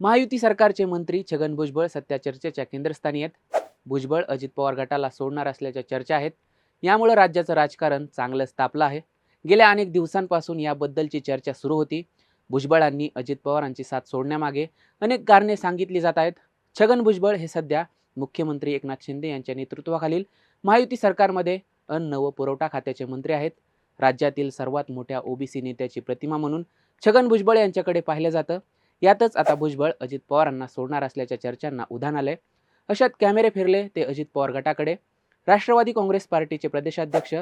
महायुती सरकारचे मंत्री छगन भुजबळ सध्या चर्चेच्या केंद्रस्थानी आहेत. भुजबळ अजित पवार गटाला सोडणार असल्याच्या चर्चा आहेत. यामुळे राज्याचं राजकारण चांगलंच तापलं आहे. गेल्या अनेक दिवसांपासून याबद्दलची चर्चा सुरू होती. भुजबळांनी अजित पवारांची साथ सोडण्यामागे अनेक कारणे सांगितली जात आहेत. छगन भुजबळ हे सध्या मुख्यमंत्री एकनाथ शिंदे यांच्या नेतृत्वाखालील महायुती सरकारमध्ये अन्न व पुरवठा खात्याचे मंत्री आहेत. राज्यातील सर्वात मोठ्या ओबीसी नेत्याची प्रतिमा म्हणून छगन भुजबळ यांच्याकडे पाहिलं जातं. यातच आता भुजबळ अजित पवारांना सोडणार असल्याच्या चर्चांना उधाण आलंय. अशात कॅमेरे फिरले ते अजित पवार गटाकडे. राष्ट्रवादी काँग्रेस पार्टीचे प्रदेशाध्यक्ष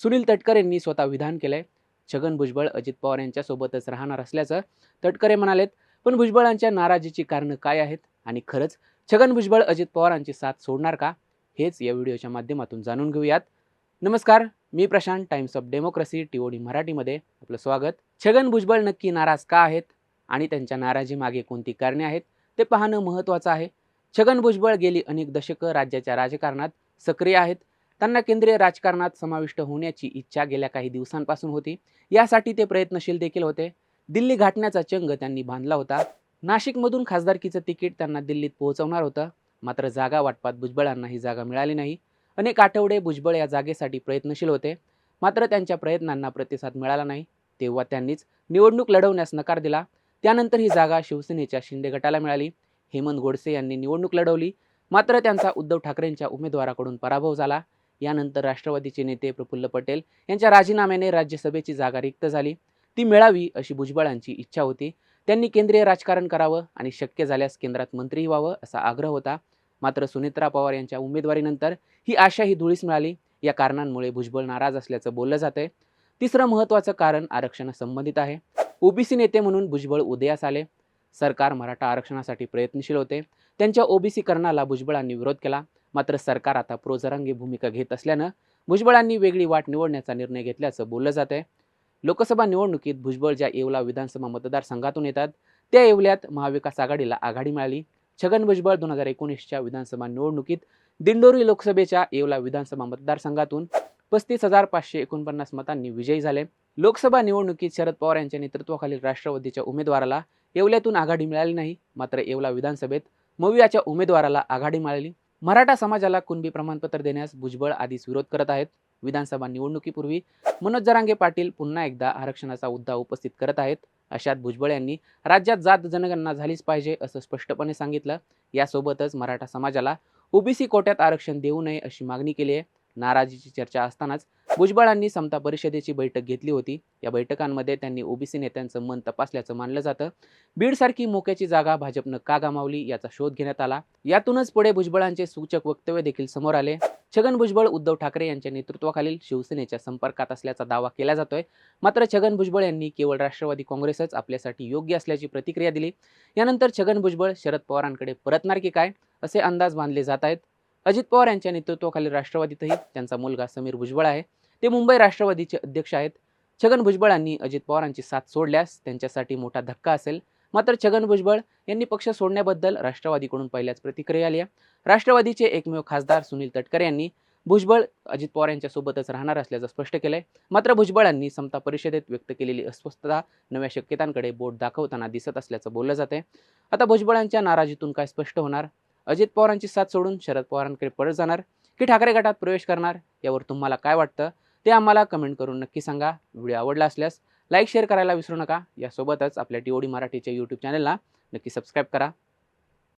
सुनील तटकर यांनी स्वतः विधान केलंय. छगन भुजबळ अजित पवार यांच्यासोबतच राहणार असल्याचं तटकरे म्हणालेत. पण भुजबळांच्या नाराजीची कारणं काय आहेत? आणि खरंच छगन भुजबळ अजित पवारांची साथ सोडणार का? हेच या व्हिडिओच्या माध्यमातून जाणून घेऊयात. नमस्कार मी Prashant times of democracy TOD मराठीमध्ये. आपलं स्वागत. छगन भुजबळ नक्की नाराज का आहेत? आणि त्यांच्या नाराजीमागे कोणती कारणे आहेत ते पाहणं महत्त्वाचं आहे. छगन भुजबळ गेली अनेक दशकं राज्याच्या राजकारणात सक्रिय आहेत. त्यांना केंद्रीय राजकारणात समाविष्ट होण्याची इच्छा गेल्या काही दिवसांपासून होती. यासाठी ते प्रयत्नशील देखील होते. दिल्ली गाठण्याचा चंग त्यांनी बांधला होता. नाशिकमधून खासदारकीचं तिकीट त्यांना दिल्लीत पोहोचवणार होतं. मात्र जागा वाटपात भुजबळांना ही जागा मिळाली नाही. अनेक आठवडे भुजबळ या जागेसाठी प्रयत्नशील होते. मात्र त्यांच्या प्रयत्नांना प्रतिसाद मिळाला नाही. तेव्हा त्यांनीच निवडणूक लढवण्यास नकार दिला. त्यानंतर ही जागा शिवसेनेच्या शिंदे गटाला मिळाली. हेमंत गोडसे यांनी निवडणूक लढवली. मात्र त्यांचा उद्धव ठाकरेंच्या उमेदवाराकडून पराभव झाला. यानंतर राष्ट्रवादीचे नेते प्रफुल्ल पटेल यांच्या राजीनाम्याने राज्यसभेची जागा रिक्त झाली. ती मिळावी अशी भुजबळांची इच्छा होती. त्यांनी केंद्रीय राजकारण करावं आणि शक्य झाल्यास केंद्रात मंत्री व्हावं असा आग्रह होता. मात्र सुनेत्रा पवार यांच्या उमेदवारीनंतर ही आशा ही धुळीस मिळाली. या कारणांमुळे भुजबळ नाराज असल्याचं बोललं जातंय. तिसरं महत्त्वाचं कारण आरक्षणासंबंधित आहे. ओबीसी नेते म्हणून भुजबळ उदयास आले. सरकार मराठा आरक्षणासाठी प्रयत्नशील होते. त्यांच्या ओबीसीकरणाला भुजबळांनी विरोध केला. मात्र सरकार आता प्रोजरांगी भूमिका घेत असल्यानं भुजबळांनी वेगळी वाट निवडण्याचा निर्णय घेतल्याचं बोललं जात आहे लोकसभा निवडणुकीत भुजबळ ज्या येवला विधानसभा मतदारसंघातून येतात त्या येवल्यात महाविकास आघाडीला आघाडी मिळाली. छगन भुजबळ दोन हजार एकोणीसच्या विधानसभा निवडणुकीत दिंडोरी लोकसभेच्या येवला विधानसभा मतदारसंघातून पस्तीस हजार पाचशे एकोणपन्नास मतांनी विजयी झाले. लोकसभा निवडणुकीत शरद पवार यांच्या नेतृत्वाखालील राष्ट्रवादीच्या उमेदवाराला येवल्यातून आघाडी मिळाली नाही. मात्र येवला विधानसभेत मवियाच्या उमेदवाराला आघाडी मिळाली. मराठा समाजाला कुणबी प्रमाणपत्र देण्यास भुजबळ आधीच विरोध करत आहेत. विधानसभा निवडणुकीपूर्वी मनोज जरांगे पाटील पुन्हा एकदा आरक्षणाचा मुद्दा उपस्थित करत आहेत. अशात भुजबळ यांनी राज्यात जात जनगणना झालीच पाहिजे असं स्पष्टपणे सांगितलं. यासोबतच मराठा समाजाला ओबीसी कोट्यात आरक्षण देऊ नये अशी मागणी केली आहे. नाराजीची चर्चा असतानाच भुजबळांनी समता परिषदेची बैठक घेतली होती. या बैठकांमध्ये त्यांनी ओबीसी नेत्यांचं मन तपासल्याचं मानलं जातं. बीडसारखी मोक्याची जागा भाजपनं का गमावली याचा शोध घेण्यात आला. यातूनच पुढे भुजबळांचे सूचक वक्तव्य देखील समोर आले. छगन भुजबळ उद्धव ठाकरे यांच्या नेतृत्वाखालील शिवसेनेच्या संपर्कात असल्याचा दावा केला जातोय. मात्र छगन भुजबळ यांनी केवळ राष्ट्रवादी काँग्रेसच आपल्यासाठी योग्य असल्याची प्रतिक्रिया दिली. यानंतर छगन भुजबळ शरद पवारांकडे परतणार की काय असे अंदाज बांधले जात आहेत. अजित पवार यांच्या नेतृत्वाखालील राष्ट्रवादीतही त्यांचा मुलगा समीर भुजबळ आहे. ते मुंबई राष्ट्रवादीचे अध्यक्ष आहेत. छगन भुजबळांनी अजित पवारांची साथ सोडल्यास त्यांच्यासाठी मोठा धक्का असेल. मात्र छगन भुजबळ यांनी पक्ष सोडण्याबद्दल राष्ट्रवादीकडून पहिल्याच प्रतिक्रिया आल्या राष्ट्रवादीचे एकमेव खासदार सुनील तटकरे यांनी भुजबळ अजित पवार यांच्यासोबतच राहणार असल्याचं स्पष्ट केलंय. मात्र भुजबळांनी समता परिषदेत व्यक्त केलेली अस्वस्थता नव्या शक्यतांकडे बोट दाखवताना दिसत असल्याचं बोललं जाते आता भुजबळांच्या नाराजीतून काय स्पष्ट होणार? अजित पवारांची साथ सोडून शरद पवारांकडे परत जाणार की ठाकरे गटात प्रवेश करणार? यावर तुम्हाला काय वाटतं? ते आम्हाला कमेंट करून नक्की सांगा. व्हिडिओ आवडला असल्यास लाईक शेअर करायला विसरू नका. यासोबतच आपल्या टी ओडी मराठीच्या यूट्यूब चॅनलला नक्की सबस्क्राईब करा.